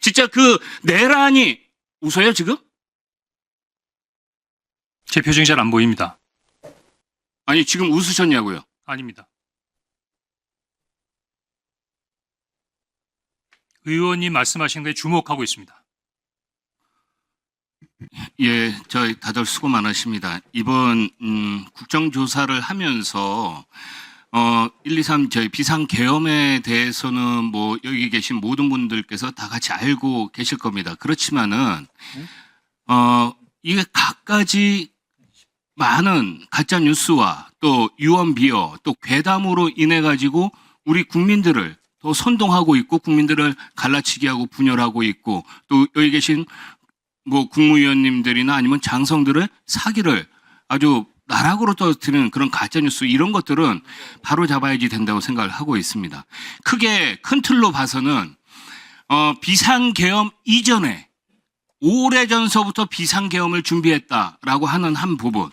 진짜 그 내란이 웃어요 지금? 제 표정이 잘 안 보입니다. 아니 지금 웃으셨냐고요? 아닙니다. 의원님 말씀하신 거에 주목하고 있습니다. 예, 저희 다들 수고 많으십니다. 이번 음, 국정조사를 하면서 어 1, 2, 3 저희 비상 계엄에 대해서는 뭐 여기 계신 모든 분들께서 다 같이 알고 계실 겁니다. 그렇지만은 어 이게 갖가지 많은 가짜 뉴스와 또 유언 비어 또 괴담으로 인해 가지고 우리 국민들을 더 선동하고 있고 국민들을 갈라치기 하고 분열하고 있고 또 여기 계신 뭐 국무위원님들이나 아니면 장성들을 사기를 아주 나락으로 떨어뜨리는 그런 가짜뉴스 이런 것들은 바로 잡아야지 된다고 생각을 하고 있습니다. 크게 큰 틀로 봐서는 어, 비상계엄 이전에 오래전서부터 비상계엄을 준비했다라고 하는 한 부분.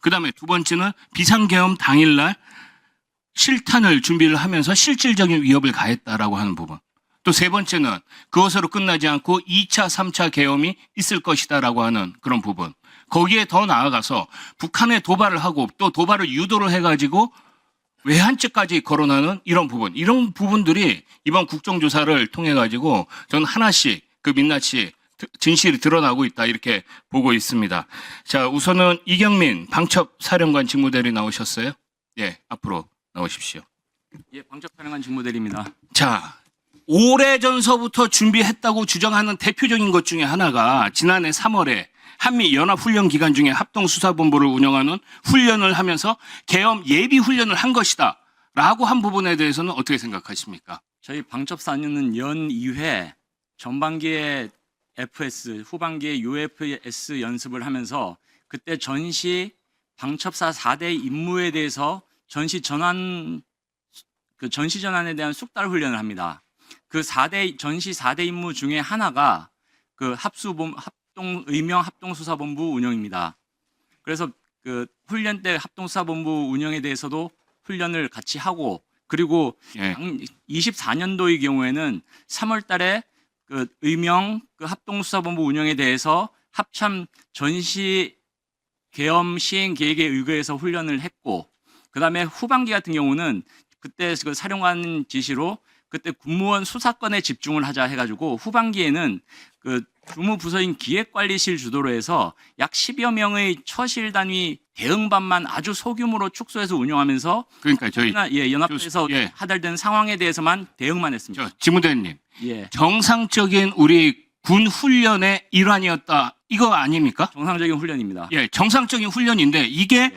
그 다음에 두 번째는 비상계엄 당일날 실탄을 준비를 하면서 실질적인 위협을 가했다라고 하는 부분. 또 세 번째는 그것으로 끝나지 않고 2차, 3차 계엄이 있을 것이다라고 하는 그런 부분. 거기에 더 나아가서 북한에 도발을 하고 또 도발을 유도를 해가지고 외환죄까지 거론하는 이런 부분. 이런 부분들이 이번 국정조사를 통해 가지고 저는 하나씩 그 민낯이 진실이 드러나고 있다 이렇게 보고 있습니다. 자, 우선은 이경민 방첩 사령관 직무대리 나오셨어요? 예, 앞으로 나오십시오. 예, 방첩 사령관 직무대리입니다. 자, 오래전서부터 준비했다고 주장하는 대표적인 것 중에 하나가 지난해 3월에 한미 연합 훈련 기간 중에 합동 수사본부를 운영하는 훈련을 하면서 계엄 예비 훈련을 한 것이다. 라고 한 부분에 대해서는 어떻게 생각하십니까? 저희 방첩사는 연 2회 전반기에 FS, 후반기에 UFS 연습을 하면서 그때 전시 방첩사 4대 임무에 대해서 전시 전환 그 전시 전환에 대한 숙달 훈련을 합니다. 그 4대 전시 4대 임무 중에 하나가 그 합수본 합 동 의명 합동수사본부 운영입니다. 그래서 그 훈련 때 합동수사본부 운영에 대해서도 훈련을 같이 하고 그리고 예. 24년도의 경우에는 3월 달에 그 의명 그 합동수사본부 운영에 대해서 합참 전시 계엄 시행 계획에 의거해서 훈련을 했고 그다음에 후반기 같은 경우는 그때 그 사령관 지시로 그때 군무원 수사권에 집중을 하자 해가지고 후반기에는 그 주무부서인 기획관리실 주도로 해서 약 10여 명의 처실 단위 대응반만 아주 소규모로 축소해서 운영하면서 그러니까 저희 연합- 예, 연합에서 예. 하달된 상황에 대해서만 대응만 했습니다. 저 지무대님 예. 정상적인 우리 군 훈련의 일환이었다. 이거 아닙니까? 정상적인 훈련입니다. 예, 정상적인 훈련인데 이게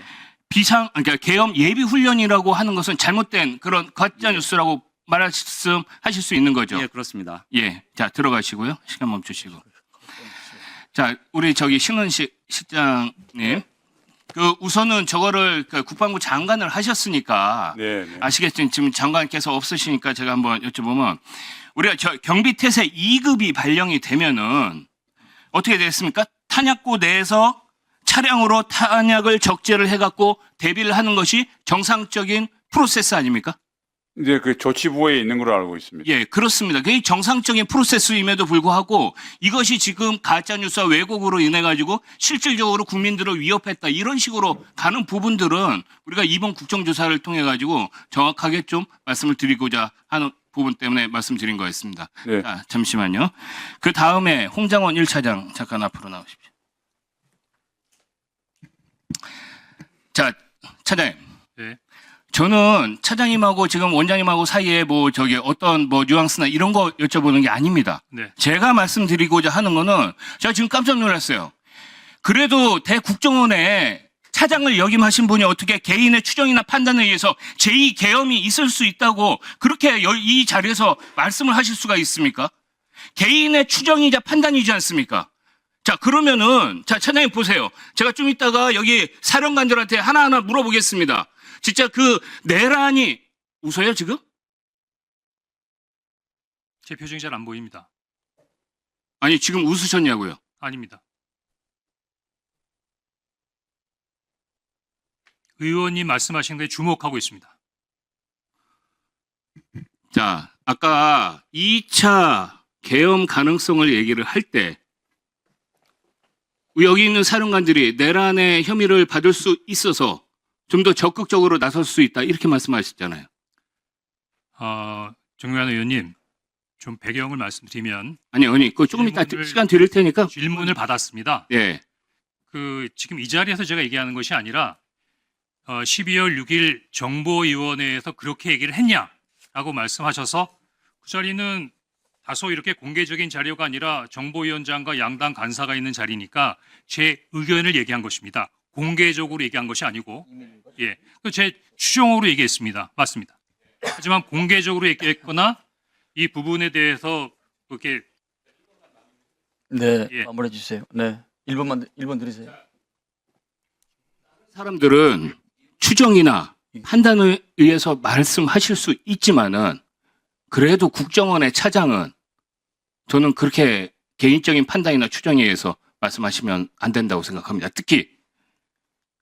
비상 그러니까 계엄 예비 훈련이라고 하는 것은 잘못된 그런 가짜 뉴스라고 말씀하실 수 있는 거죠. 예, 그렇습니다. 예, 자 들어가시고요. 시간 멈추시고. 자, 우리 저기 신은식 실장님, 그 우선은 저거를 그 국방부 장관을 하셨으니까 네, 네. 아시겠지만 지금 장관께서 없으시니까 제가 한번 여쭤보면 우리가 저 경비 태세 2급이 발령이 되면은 어떻게 됐습니까? 탄약고 내에서 차량으로 탄약을 적재를 해갖고 대비를 하는 것이 정상적인 프로세스 아닙니까? 이제 그 조치부에 있는 걸로 알고 있습니다. 예, 그렇습니다. 그게 정상적인 프로세스임에도 불구하고 이것이 지금 가짜뉴스와 왜곡으로 인해 가지고 실질적으로 국민들을 위협했다 이런 식으로 가는 부분들은 우리가 이번 국정조사를 통해 가지고 정확하게 좀 말씀을 드리고자 하는 부분 때문에 말씀드린 거였습니다. 네. 자, 잠시만요. 그 다음에 홍장원 1차장 잠깐 앞으로 나오십시오. 자, 차장님. 네. 저는 차장님하고 지금 원장님하고 사이에 뭐 저기 어떤 뭐 뉘앙스나 이런 거 여쭤보는 게 아닙니다. 네. 제가 말씀드리고자 하는 거는 제가 지금 깜짝 놀랐어요. 그래도 대국정원에 차장을 역임하신 분이 어떻게 개인의 추정이나 판단에 의해서 제2 계엄이 있을 수 있다고 그렇게 여- 이 자리에서 말씀을 하실 수가 있습니까? 개인의 추정이자 판단이지 않습니까? 자, 그러면은, 자, 차장님 보세요. 제가 좀 이따가 여기 사령관들한테 하나하나 물어보겠습니다. 진짜 그 내란이 웃어요, 지금? 제 표정이 잘 안 보입니다. 아니, 지금 웃으셨냐고요? 아닙니다. 의원님 말씀하신 거에 주목하고 있습니다. 자, 아까 2차 계엄 가능성을 얘기를 할 때 여기 있는 사령관들이 내란의 혐의를 받을 수 있어서 좀 더 적극적으로 나설 수 있다 이렇게 말씀하셨잖아요. 어, 정유한 의원님, 좀 배경을 말씀드리면 아니 아니 그 조금 이따 질문을- 시간 드릴 테니까 질문을 받았습니다. 예 그 지금 이 자리에서 제가 얘기하는 것이 아니라 어, 12월 6일 정보위원회에서 그렇게 얘기를 했냐라고 말씀하셔서 그 자리는 다소 이렇게 공개적인 자료가 아니라 정보위원장과 양당 간사가 있는 자리니까 제 의견을 얘기한 것입니다. 공개적으로 얘기한 것이 아니고 예, 그제 추정으로 얘기했습니다. 맞습니다. 하지만 공개적으로 얘기했거나 이 부분에 대해서 그렇게 네, 예. 마무리해 주세요. 네. 1번만 1번 드리세요. 사람들은 추정이나 판단에 의해서 말씀하실 수 있지만은 그래도 국정원의 차장은 저는 그렇게 개인적인 판단이나 추정에 의해서 말씀하시면 안 된다고 생각합니다. 특히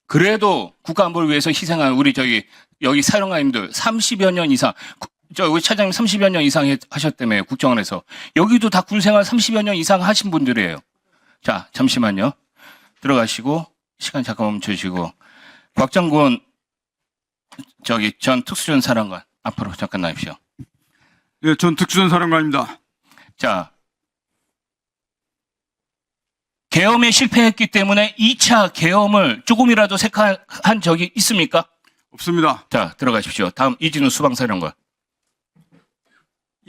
그래도 국가 안보를 위해서 희생한 우리 저기 여기 사령관님들 30여 년 이상 구- 저 우리 차장님 30여 년 이상 했- 하셨다며 국정원에서 여기도 다 군생활 30여 년 이상 하신 분들이에요. 자 잠시만요. 들어가시고 시간 잠깐 멈춰주시고 곽정곤 저기 전 특수전 사령관 앞으로 잠깐 나십시오. 예, 전 특수전 사령관입니다. 자 계엄에 실패했기 때문에 2차 계엄을 조금이라도 색한 적이 있습니까? 없습니다. 자 들어가십시오. 다음 이진우 수방사령관.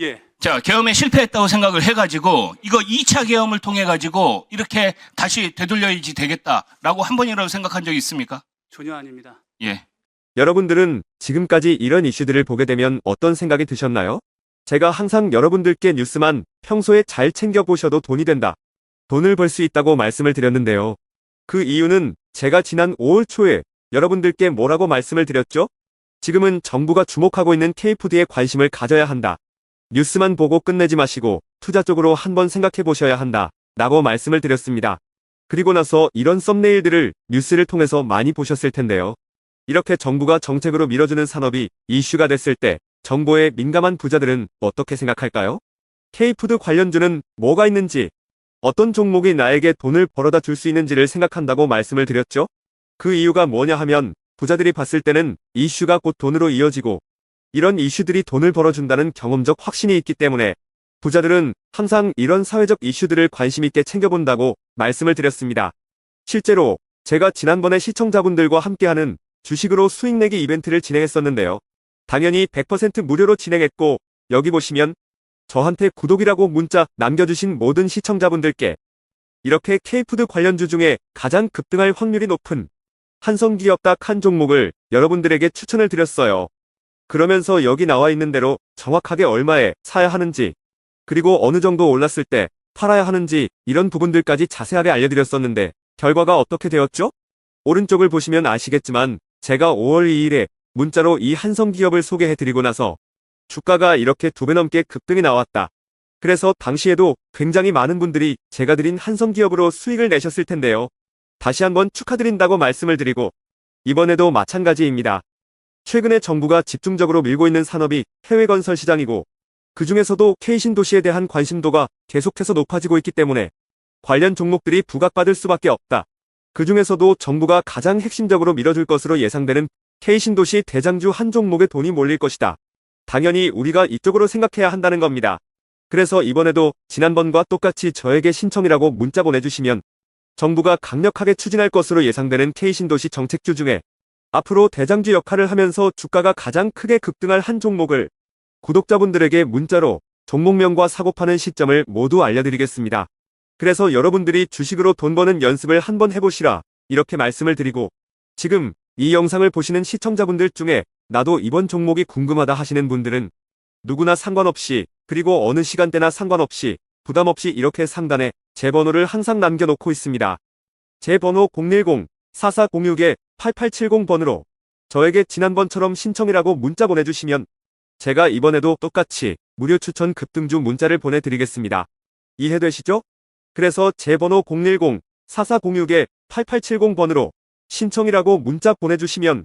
예. 자 계엄에 실패했다고 생각을 해가지고 이거 2차 계엄을 통해 가지고 이렇게 다시 되돌려야지 되겠다라고 한 번이라도 생각한 적이 있습니까? 전혀 아닙니다. 예. 여러분들은 지금까지 이런 이슈들을 보게 되면 어떤 생각이 드셨나요? 제가 항상 여러분들께 뉴스만 평소에 잘 챙겨보셔도 돈이 된다. 돈을 벌 수 있다고 말씀을 드렸는데요. 그 이유는 제가 지난 5월 초에 여러분들께 뭐라고 말씀을 드렸죠? 지금은 정부가 주목하고 있는 K푸드에 관심을 가져야 한다. 뉴스만 보고 끝내지 마시고 투자 쪽으로 한번 생각해 보셔야 한다. 라고 말씀을 드렸습니다. 그리고 나서 이런 썸네일들을 뉴스를 통해서 많이 보셨을 텐데요. 이렇게 정부가 정책으로 밀어주는 산업이 이슈가 됐을 때 정보에 민감한 부자들은 어떻게 생각할까요? K푸드 관련주는 뭐가 있는지, 어떤 종목이 나에게 돈을 벌어다 줄 수 있는지를 생각한다고 말씀을 드렸죠? 그 이유가 뭐냐 하면 부자들이 봤을 때는 이슈가 곧 돈으로 이어지고 이런 이슈들이 돈을 벌어준다는 경험적 확신이 있기 때문에 부자들은 항상 이런 사회적 이슈들을 관심 있게 챙겨본다고 말씀을 드렸습니다. 실제로 제가 지난번에 시청자분들과 함께하는 주식으로 수익 내기 이벤트를 진행했었는데요. 당연히 100% 무료로 진행했고 여기 보시면 저한테 구독이라고 문자 남겨주신 모든 시청자분들께 이렇게 K푸드 관련주 중에 가장 급등할 확률이 높은 한성기업 딱 한 종목을 여러분들에게 추천을 드렸어요. 그러면서 여기 나와 있는 대로 정확하게 얼마에 사야 하는지 그리고 어느 정도 올랐을 때 팔아야 하는지 이런 부분들까지 자세하게 알려드렸었는데 결과가 어떻게 되었죠? 오른쪽을 보시면 아시겠지만 제가 5월 2일에 문자로 이 한성기업을 소개해드리고 나서 주가가 이렇게 두 배 넘게 급등이 나왔다. 그래서 당시에도 굉장히 많은 분들이 제가 드린 한성기업으로 수익을 내셨을 텐데요. 다시 한번 축하드린다고 말씀을 드리고 이번에도 마찬가지입니다. 최근에 정부가 집중적으로 밀고 있는 산업이 해외 건설 시장이고 그 중에서도 K신도시에 대한 관심도가 계속해서 높아지고 있기 때문에 관련 종목들이 부각받을 수밖에 없다. 그 중에서도 정부가 가장 핵심적으로 밀어줄 것으로 예상되는 K신도시 대장주 한 종목에 돈이 몰릴 것이다. 당연히 우리가 이쪽으로 생각해야 한다는 겁니다. 그래서 이번에도 지난번과 똑같이 저에게 신청이라고 문자 보내주시면 정부가 강력하게 추진할 것으로 예상되는 K신도시 정책주 중에 앞으로 대장주 역할을 하면서 주가가 가장 크게 급등할 한 종목을 구독자분들에게 문자로 종목명과 사고파는 시점을 모두 알려드리겠습니다. 그래서 여러분들이 주식으로 돈 버는 연습을 한번 해보시라 이렇게 말씀을 드리고 지금 이 영상을 보시는 시청자분들 중에 나도 이번 종목이 궁금하다 하시는 분들은 누구나 상관없이 그리고 어느 시간대나 상관없이 부담 없이 이렇게 상단에 제 번호를 항상 남겨놓고 있습니다. 제 번호 010-4406-8870번으로 저에게 지난번처럼 신청이라고 문자 보내주시면 제가 이번에도 똑같이 무료 추천 급등주 문자를 보내드리겠습니다. 이해되시죠? 그래서 제 번호 010-4406-8870번으로 신청이라고 문자 보내주시면